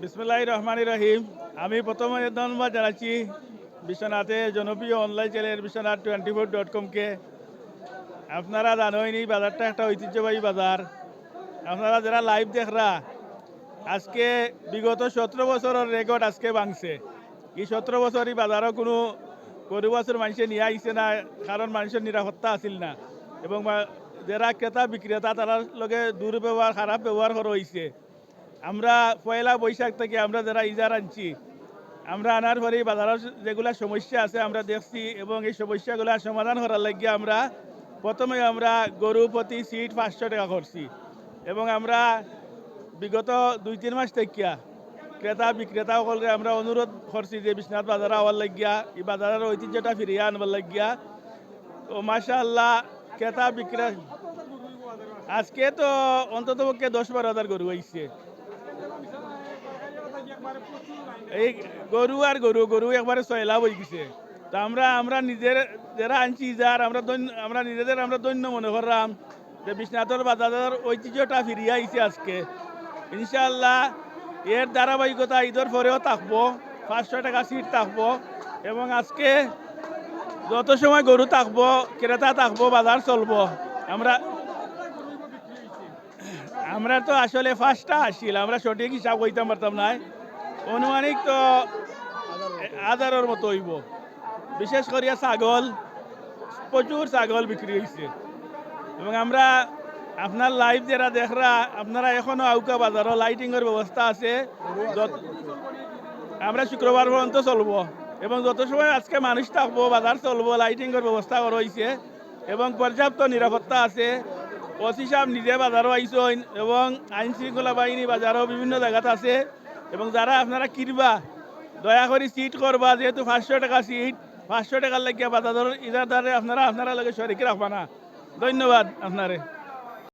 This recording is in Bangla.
বিসমুল্লাহ রহমান রহিম। আমি প্রথমে ধন্যবাদ জানাচ্ছি বিশ্বনাথে জনপ্রিয় online channel Biswanath twenty four dot কমকে আপনারা জানোইনি, বাজারটা একটা ঐতিহ্যবাহী বাজার। আপনারা যারা লাইভ দেখরা, আজকে বিগত সতেরো বছরের রেকর্ড আজকে ভাঙছে। এই সতেরো বছর এই বাজারও কোনো গরু বছর মানুষে নিয়ে আইছে না, কারণ মানুষের নিরাপত্তা আছিল না। এবং যারা ক্রেতা বিক্রেতা তারা লগে দুর্ব্যবহার, খারাপ ব্যবহার করা হয়েছে আমরা পয়লা বৈশাখ থেকে আমরা যারা ইজার আনছি, আমরা আনার পরে বাজারের যেগুলা সমস্যা আছে আমরা দেখছি এবং এই সমস্যাগুলা সমাধান করার লাগিয়ে আমরা প্রথমে আমরা গরু প্রতি সিট পাঁচশো টাকা করছি এবং আমরা বিগত দুই, তিন মাস থেকে ক্রেতা বিক্রেতা সকলকে আমরা অনুরোধ করছি যে বিশ্বনাথ বাজারে হওয়ার লাগিয়া, এই বাজারের ঐতিহ্যটা ফিরিয়ে আনবার লাগিয়া, ও মাসা আল্লাহ ক্রেতা বিক্রেতা আজকে তো অন্তত পক্ষে দশ বারো হাজার গরু আইছে। এই গরু আর গরু গরু একবারে সয়লা হয়ে গেছে। তা আমরা আমরা নিজের, যারা আনছি যার, আমরা আমরা নিজেদের, আমরা দৈন্য মনে করলাম যে বিশ্বনাথের বাজারের ঐতিহ্যটা ফিরিয়ে আইছে আজকে। ইনশাআল্লাহ এর ধারাবাহিকতা ঈদের পরেও থাকব, পাঁচশো টাকা সিট থাকব এবং আজকে যত সময় গরু থাকব, ক্রেতা থাকব, বাজার চলবো, আমরা আমরা তো আসলে ফার্স্টটা আসছিল আমরা সঠিক হিসাব কইতাম পারতাম না। অনুমানিক তো হাজারের মতো হইব। বিশেষ করিয়া ছাগল, প্রচুর ছাগল বিক্রি হয়েছে এবং আমরা আপনার লাইভ যারা দেখরা, আপনারা এখনও আউকা বাজারও লাইটিংয়ের ব্যবস্থা আছে। আমরা শুক্রবার পর্যন্ত চলবো। এবং যত সময় আজকে মানুষ থাকব, বাজার চলবো লাইটিংয়ের ব্যবস্থা করা হয়েছে এবং পর্যাপ্ত নিরাপত্তা আছে। ওসি সাহেব নিজে বাজারও আইসেন এবং আইন শৃঙ্খলা বাহিনী বাজারও বিভিন্ন জায়গাতে আছে। এবং যারা আপনারা কিনবা, দয়া করে সিট করবা, যেহেতু পাঁচশো টাকা সিট পাঁচশো টাকার লাগিয়া বাধা ধরুন ইজার দ্বারে আপনারা আপনারা লগে শরিক রাখবা না। ধন্যবাদ আপনারে।